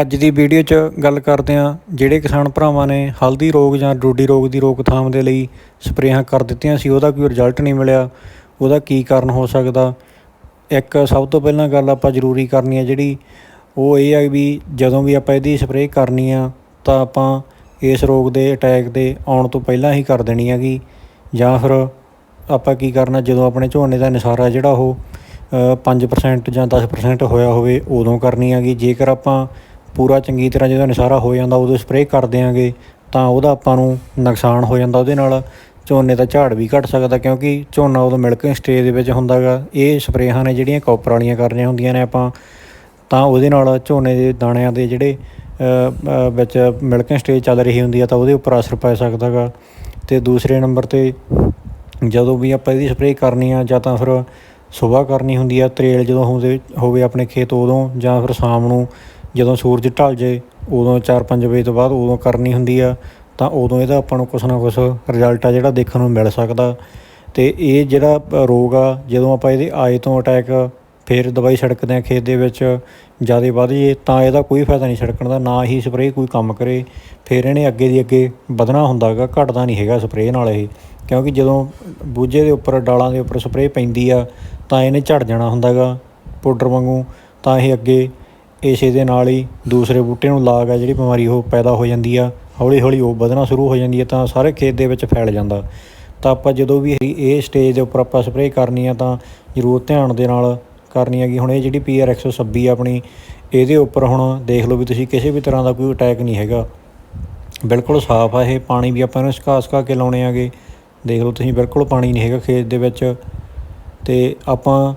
ਅੱਜ ਦੀ ਵੀਡੀਓ 'ਚ ਗੱਲ ਕਰਦੇ ਹਾਂ ਜਿਹੜੇ ਕਿਸਾਨ ਭਰਾਵਾਂ ਨੇ ਹਲਦੀ ਰੋਗ ਜਾਂ ਡੋਡੀ ਰੋਗ ਦੀ ਰੋਕਥਾਮ ਦੇ ਲਈ ਸਪਰੇਹਾਂ ਕਰ ਦਿੱਤੀਆਂ ਸੀ ਉਹਦਾ ਕੋਈ ਰਿਜ਼ਲਟ ਨਹੀਂ ਮਿਲਿਆ। ਉਹਦਾ ਕੀ ਕਾਰਨ ਹੋ ਸਕਦਾ? ਇੱਕ ਸਭ ਤੋਂ ਪਹਿਲਾਂ ਗੱਲ ਆਪਾਂ ਜ਼ਰੂਰੀ ਕਰਨੀ ਹੈ ਜਿਹੜੀ ਉਹ ਇਹ ਹੈ ਵੀ ਜਦੋਂ ਵੀ ਆਪਾਂ ਇਹਦੀ ਸਪਰੇਅ ਕਰਨੀ ਆ ਤਾਂ ਆਪਾਂ ਇਸ ਰੋਗ ਦੇ ਅਟੈਕ ਦੇ ਆਉਣ ਤੋਂ ਪਹਿਲਾਂ ਹੀ ਕਰ ਦੇਣੀ ਹੈਗੀ। ਜਾਂ ਫਿਰ ਆਪਾਂ ਕੀ ਕਰਨਾ ਜਦੋਂ ਆਪਣੇ ਝੋਨੇ ਦਾ ਨਿਸਾਰਾ ਜਿਹੜਾ ਉਹ ਅ, 5% ਜਾਂ 10% ਹੋਇਆ ਹੋਵੇ ਉਦੋਂ ਕਰਨੀ ਹੈਗੀ। ਜੇਕਰ ਆਪਾਂ ਪੂਰਾ ਚੰਗੀ ਤਰ੍ਹਾਂ ਜਦੋਂ ਨਸ਼ਾਰਾ ਹੋ ਜਾਂਦਾ, ਉਦੋਂ ਸਪਰੇਅ ਕਰ ਦਿਆਂਗੇ, ਤਾਂ ਉਹਦਾ ਆਪਾਂ ਨੂੰ ਨੁਕਸਾਨ ਹੋ ਜਾਂਦਾ ਉਹਦੇ ਨਾਲ। ਝੋਨੇ ਦਾ ਝਾੜ ਵੀ ਘਟ ਸਕਦਾ, ਕਿਉਂਕਿ ਝੋਨਾ ਉਦੋਂ ਮਿਲਕਿੰਗ ਸਟੇਜ ਦੇ ਵਿੱਚ ਹੁੰਦਾ ਗਾ। ਇਹ ਸਪਰੇਹਾਂ ਨੇ ਜਿਹੜੀਆਂ ਕਾਪਰ ਵਾਲੀਆਂ ਕਰਨੀਆਂ ਹੁੰਦੀਆਂ ਨੇ ਆਪਾਂ, ਤਾਂ ਉਹਦੇ ਨਾਲ ਝੋਨੇ ਦੇ ਦਾਣਿਆਂ ਦੇ ਜਿਹੜੇ ਵਿੱਚ ਮਿਲਕਿੰਗ ਸਟੇਜ ਚੱਲ ਰਹੀ ਹੁੰਦੀ ਆ, ਤਾਂ ਉਹਦੇ ਉੱਪਰ ਅਸਰ ਪੈ ਸਕਦਾ ਗਾ। ਤੇ ਦੂਸਰੇ ਨੰਬਰ ਤੇ ਜਦੋਂ ਵੀ ਆਪਾਂ ਇਹਦੀ ਸਪਰੇਅ ਕਰਨੀ ਆ, ਜਾਂ ਤਾਂ ਫਿਰ ਸੁਬਾਹ ਕਰਨੀ ਹੁੰਦੀ ਆ, ਤਰੇਲ ਜਦੋਂ ਹੁੰਦੇ, ਹੋਵੇ ਆਪਣੇ ਖੇਤ ਉਦੋਂ, ਜਾਂ ਫਿਰ ਸ਼ਾਮ ਨੂੰ ਜਦੋਂ ਸੂਰਜ ਢਲ ਜੇ, ਉਦੋਂ 4-5 ਵਜੇ ਤੋਂ ਬਾਅਦ ਉਦੋਂ ਕਰਨੀ ਹੁੰਦੀ ਆ, ਤਾਂ ਉਦੋਂ ਇਹਦਾ ਆਪਾਂ ਨੂੰ ਕੁਛ ਨਾ ਕੁਛ ਰਿਜ਼ਲਟ ਆ ਜਿਹੜਾ ਦੇਖਣ ਨੂੰ ਮਿਲ ਸਕਦਾ। ਤੇ ਇਹ ਜਿਹੜਾ ਰੋਗ ਆ, ਜਦੋਂ ਆਪਾਂ ਇਹਦੇ ਆਏ ਤੋਂ ਅਟੈਕ ਫਿਰ ਦਵਾਈ ਛਿੜਕਦੇ ਆ ਖੇਤ ਦੇ ਵਿੱਚ, ਜ਼ਿਆਦਾ ਵੱਧ ਜੇ, ਤਾਂ ਇਹਦਾ ਕੋਈ ਫਾਇਦਾ ਨਹੀਂ ਛਿੜਕਣ ਦਾ, ਨਾ ਹੀ ਸਪਰੇਅ ਕੋਈ ਕੰਮ ਕਰੇ। ਫਿਰ ਇਹਨੇ ਅੱਗੇ ਦੀ ਅੱਗੇ ਵਧਣਾ ਹੁੰਦਾ ਹੈਗਾ, ਘਟਦਾ ਨਹੀਂ ਹੈਗਾ ਸਪਰੇਅ ਨਾਲ ਇਹ। ਕਿਉਂਕਿ ਜਦੋਂ ਬੂਝੇ ਦੇ ਉੱਪਰ, ਡਾਲਾਂ ਦੇ ਉੱਪਰ ਸਪਰੇਅ ਪੈਂਦੀ ਆ, ਤਾਂ ਇਹਨੇ ਝੜ ਜਾਣਾ ਹੁੰਦਾ ਹੈਗਾ ਪਾਊਡਰ ਵਾਂਗੂ, ਤਾਂ ਇਹ ਅੱਗੇ ਇਸੇ ਦੇ ਨਾਲ ਹੀ ਦੂਸਰੇ ਬੂਟੇ ਨੂੰ ਲਾਗ ਆ ਜਿਹੜੀ ਬਿਮਾਰੀ ਉਹ ਪੈਦਾ ਹੋ ਜਾਂਦੀ ਆ ਹੌਲੀ ਹੌਲੀ ਉਹ ਵਧਣਾ ਸ਼ੁਰੂ ਹੋ ਜਾਂਦੀ ਹੈ ਤਾਂ ਸਾਰੇ ਖੇਤ ਦੇ ਵਿੱਚ ਫੈਲ ਜਾਂਦਾ। ਤਾਂ ਆਪਾਂ ਜਦੋਂ ਵੀ ਇਹ- ਇਹ ਸਟੇਜ ਦੇ ਉੱਪਰ ਆਪਾਂ ਸਪਰੇਅ ਕਰਨੀ ਆ ਤਾਂ ਜ਼ਰੂਰ ਧਿਆਨ ਦੇ ਨਾਲ ਕਰਨੀ ਹੈਗੀ ਹੁਣ ਇਹ ਜਿਹੜੀ ਪੀਆਰ 126 ਆਪਣੀ, ਇਹਦੇ ਉੱਪਰ ਹੁਣ ਦੇਖ ਲਓ ਵੀ ਤੁਸੀਂ ਕਿਸੇ ਵੀ ਤਰ੍ਹਾਂ ਦਾ ਕੋਈ ਅਟੈਕ ਨਹੀਂ ਹੈਗਾ। ਬਿਲਕੁਲ ਸਾਫ਼ ਆ ਇਹ, ਪਾਣੀ ਵੀ ਆਪਾਂ ਇਹਨੂੰ ਸੁਕਾ ਸੁਕਾ ਕੇ ਲਾਉਣੇ ਆਗੇ। ਦੇਖ ਲਓ ਤੁਸੀਂ ਬਿਲਕੁਲ ਪਾਣੀ ਨਹੀਂ ਹੈਗਾ ਖੇਤ ਦੇ ਵਿੱਚ। ਤੇ ਆਪਾਂ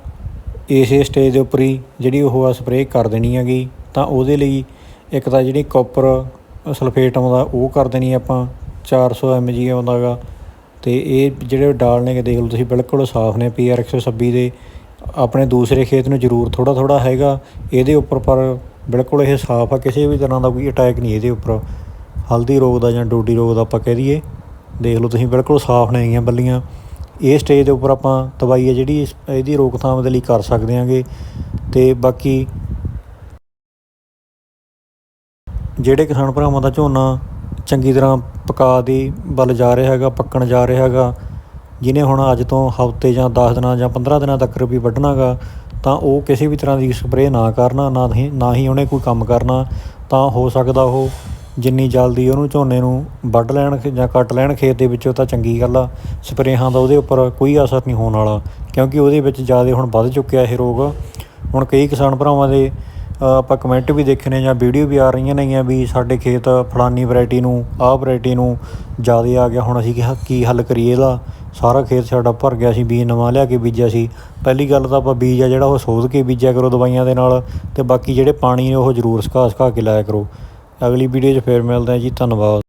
ਇਸੇ ਸਟੇਜ ਦੇ ਉੱਪਰ ਹੀ ਜਿਹੜੀ ਉਹ ਆ ਸਪਰੇਅ ਕਰ ਦੇਣੀ ਹੈਗੀ, ਤਾਂ ਉਹਦੇ ਲਈ ਇੱਕ ਤਾਂ ਜਿਹੜੀ ਕਾਪਰ ਸਲਫੇਟ ਆਉਂਦਾ, ਉਹ ਕਰ ਦੇਣੀ ਆਪਾਂ 400 mg ਆਉਂਦਾ ਗਾ ਤੇ ਇਹ ਜਿਹੜੇ ਡਾਲ ਨੇ, ਦੇਖ ਲਓ ਤੁਸੀਂ, ਬਿਲਕੁਲ ਸਾਫ਼ ਨੇ ਪੀਆਰ 126 ਦੇ। ਆਪਣੇ ਦੂਸਰੇ ਖੇਤ ਨੂੰ ਜ਼ਰੂਰ ਥੋੜਾ ਥੋੜਾ ਹੈਗਾ, ਇਹਦੇ ਉੱਪਰ ਪਰ ਬਿਲਕੁਲ ਇਹ ਸਾਫ਼ ਆ, ਕਿਸੇ ਵੀ ਤਰ੍ਹਾਂ ਦਾ ਕੋਈ ਅਟੈਕ ਨਹੀਂ ਇਹਦੇ ਉੱਪਰ। ਹਲਦੀ ਰੋਗ ਦਾ ਜਾਂ ਡੋਡੀ ਰੋਗ ਦਾ ਆਪਾਂ ਕਹਿ ਦਈਏ। ਦੇਖ ਲਓ ਤੁਸੀਂ, ਬਿਲਕੁਲ ਸਾਫ਼ ਨੇ ਹੈਗੀਆਂ ਬੱਲੀਆਂ। ਇਹ ਸਟੇਜ ਦੇ ਉੱਪਰ ਆਪਾਂ ਦਵਾਈ ਹੈ ਜਿਹੜੀ ਇਸ- ਇਹਦੀ ਰੋਕਥਾਮ ਦੇ ਲਈ ਕਰ ਸਕਦੇ ਹਾਂਗੇ। ਤੇ ਬਾਕੀ ਜਿਹੜੇ ਕਿਸਾਨ ਭਰਾਵਾਂ ਦਾ ਝੋਨਾ ਚੰਗੀ ਤਰ੍ਹਾਂ ਪਕਾ ਦੀ ਵੱਲ ਜਾ ਰਿਹਾ ਹੈਗਾ, ਪੱਕਣ ਜਾ ਰਿਹਾ ਹੈਗਾ, ਜਿਹਨੇ ਹੁਣ ਅੱਜ ਤੋਂ ਹਫ਼ਤੇ ਜਾਂ 10 ਦਿਨਾਂ ਜਾਂ 15 ਦਿਨਾਂ ਤੱਕ ਵੀ ਵੱਢਣਾਗਾ ਤਾਂ ਉਹ ਕਿਸੇ ਵੀ ਤਰ੍ਹਾਂ ਦੀ ਸਪਰੇਅ ਨਾ ਕਰਨਾ, ਨਾ ਹੀ ਨਾ ਹੀ ਉਹਨੇ ਕੋਈ ਕੰਮ ਕਰਨਾ, ਤਾਂ ਹੋ ਸਕਦਾ ਉਹ ਜਿੰਨੀ ਜਲਦੀ ਉਹਨੂੰ ਝੋਨੇ ਨੂੰ ਵੱਢ ਲੈਣ ਜਾਂ ਕੱਟ ਲੈਣ ਖੇਤ ਦੇ ਵਿੱਚੋਂ ਤਾਂ ਚੰਗੀ ਗੱਲ ਆ। ਸਪਰੇਹਾਂ ਦਾ ਉਹਦੇ ਉੱਪਰ ਕੋਈ ਅਸਰ ਨਹੀਂ ਹੋਣ ਵਾਲਾ, ਕਿਉਂਕਿ ਉਹਦੇ ਵਿੱਚ ਜ਼ਿਆਦਾ ਹੁਣ ਵੱਧ ਚੁੱਕਿਆ ਇਹ ਰੋਗ। ਹੁਣ ਕਈ ਕਿਸਾਨ ਭਰਾਵਾਂ ਦੇ ਆਪਾਂ ਕਮੈਂਟ ਵੀ ਦੇਖੇ ਨੇ ਜਾਂ ਵੀਡੀਓ ਵੀ ਆ ਰਹੀਆਂ ਨੇਗੀਆਂ ਵੀ ਸਾਡੇ ਖੇਤ ਫਲਾਨੀ ਵੈਰਾਈਟੀ ਨੂੰ, ਆਹ ਵੈਰਾਈਟੀ ਨੂੰ ਜ਼ਿਆਦਾ ਆ ਗਿਆ। ਹੁਣ ਅਸੀਂ ਕਿਹਾ, ਕੀ ਹੱਲ ਕਰੀਏ ਇਹਦਾ? ਸਾਰਾ ਖੇਤ ਸਾਡਾ ਭਰ ਗਿਆ ਸੀ, ਬੀਜ ਨਵਾਂ ਲਿਆ ਕੇ ਬੀਜਿਆ ਸੀ। ਪਹਿਲੀ ਗੱਲ ਤਾਂ ਆਪਾਂ ਬੀਜ ਆ ਜਿਹੜਾ ਉਹ ਸੋਧ ਕੇ ਬੀਜਿਆ ਕਰੋ ਦਵਾਈਆਂ ਦੇ ਨਾਲ ਤੇ ਬਾਕੀ ਜਿਹੜੇ ਪਾਣੀ ਨੇ ਉਹ ਜ਼ਰੂਰ ਸੁਕਾ ਸੁਕਾ ਕੇ ਲਾਇਆ ਕਰੋ। ਅਗਲੀ ਵੀਡੀਓ 'ਚ ਫਿਰ ਮਿਲਦੇ ਹਾਂ ਜੀ ਧੰਨਵਾਦ।